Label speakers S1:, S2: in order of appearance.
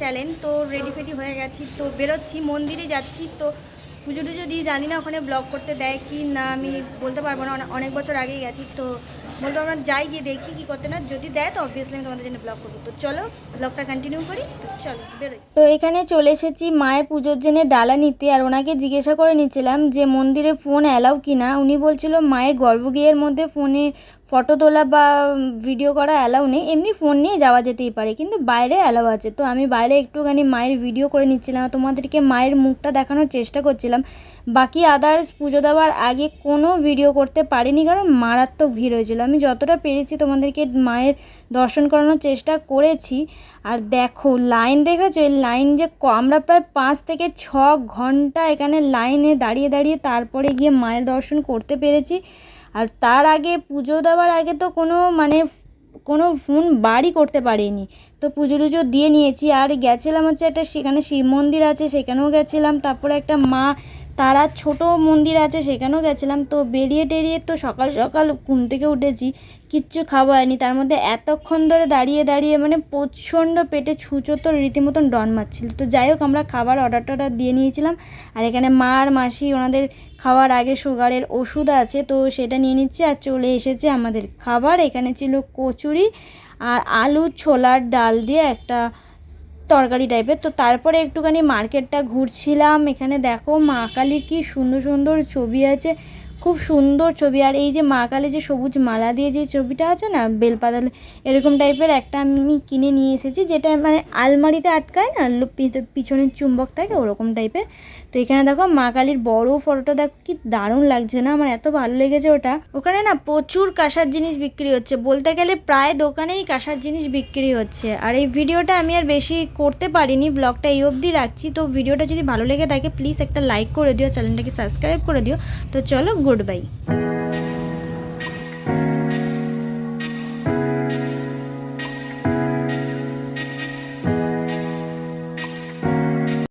S1: চ্যালেন তো রেডি ফেডি হয়ে গেছি, তো বেরোচ্ছি, মন্দিরে যাচ্ছি। তো পুজো টুজো দিয়ে জানি না ওখানে ব্লগ করতে দেয় কি না, আমি বলতে পারব না। অনেক বছর আগেই গেছি, তো বলতে আমরা যাই গিয়ে দেখি কি করতে না। যদি দেয় তো অবভিয়াসলি আমি তোমাদের জন্য ব্লগ করব। তো চলো ব্লগটা কন্টিনিউ করি। চলো, বেরোই। তো এখানে চলে এসেছি মায়ের পুজোর জন্য ডালা নিতে। আর ওনাকে জিজ্ঞাসা করে নিচ্ছিলাম যে মন্দিরে ফোন অ্যালাউ কিনা? উনি বলছিল মায়ের গর্ভগৃহের মধ্যে ফোনে ফটো তোলা বা ভিডিও করা অ্যালাউ নেই। এমনি ফোন নিয়ে যাওয়া যেতেই পারে, কিন্তু বাইরে অ্যালাউ আছে। তো আমি বাইরে একটুখানি মায়ের ভিডিও করে নিচ্ছিলাম, তোমাদেরকে মায়ের মুখটা দেখানোর চেষ্টা করছিলাম। বাকি আদার্স পুজো দেওয়ার আগে কোনো ভিডিও করতে পারিনি, কারণ মারাত্মক ভিড় হয়েছিল। আমি যতটা পেরেছি তোমাদেরকে মায়ের দর্শন করানোর চেষ্টা করেছি। আর দেখো লাইন দেখেছ? এই লাইন যে আমরা প্রায় পাঁচ থেকে ছ ঘণ্টা এখানে লাইনে দাঁড়িয়ে দাঁড়িয়ে তারপরে গিয়ে মায়ের দর্শন করতে পেরেছি। আর তার আগে পুজো দেওয়ার আগে তো কোনো মানে কোনো ফোন বারই করতে পারিনি। তো পুজো টুজো দিয়ে নিয়েছি। আর গেছিলাম হচ্ছে একটা সেখানে শিব মন্দির আছে, সেখানেও গেছিলাম। তারপরে একটা মা তারা ছোট মন্দির আছে, সেখানেও গেছিলাম। তো বেরিয়ে টেরিয়ে তো সকাল সকাল ঘুম থেকে উঠেছি, কিচ্ছু খাওয়া হয়নি। তার মধ্যে এতক্ষণ ধরে দাঁড়িয়ে দাঁড়িয়ে মানে প্রচণ্ড পেটে ছুঁচো তো রীতিমতন ডন মারছিল। তো যাই হোক, আমরা খাবার অর্ডার টর্ডার দিয়ে নিয়েছিলাম। আর এখানে মা আর মাসি ওনাদের খাওয়ার আগে সুগারের ওষুধ আছে, তো সেটা নিয়ে নিচ্ছে। আর চলে এসেছে আমাদের খাবার। এখানে ছিল কচুরি আর আলু, ছোলার ডাল দিয়ে একটা তরকারি টাইপের তো তারপরে একটুখানি মার্কেটটা ঘুরছিলাম। এখানে দেখো মা কালীর কী সুন্দর সুন্দর ছবি আছে। খুব সুন্দর ছবি। আর এই যে মা কালী যে সবুজ মালা দিয়ে যে ছবিটা আছে না বেলপাতা এরকম টাইপের একটা আমি কিনে নিয়ে এসেছি, যেটা মানে আলমারিতে আটকায় না পিছনের চুম্বক থাকে ওরকম টাইপের তো এখানে দেখো মা কালীর বড় ফটোটা, দেখো কি দারুণ লাগছে না, আমার এত ভালো লেগেছে ওটা। ওখানে না প্রচুর কাঁসার জিনিস বিক্রি হচ্ছে, বলতে গেলে প্রায় দোকানেই কাঁসার জিনিস বিক্রি হচ্ছে। আর এই ভিডিওটা আমি আর বেশি করতে পারিনি ব্লগটা এই অবধি রাখছি। তো ভিডিওটা যদি ভালো লেগে থাকে প্লিজ একটা লাইক করে দিও চ্যানেলটাকে সাবস্ক্রাইব করে দিও। তো চলো গুড বাই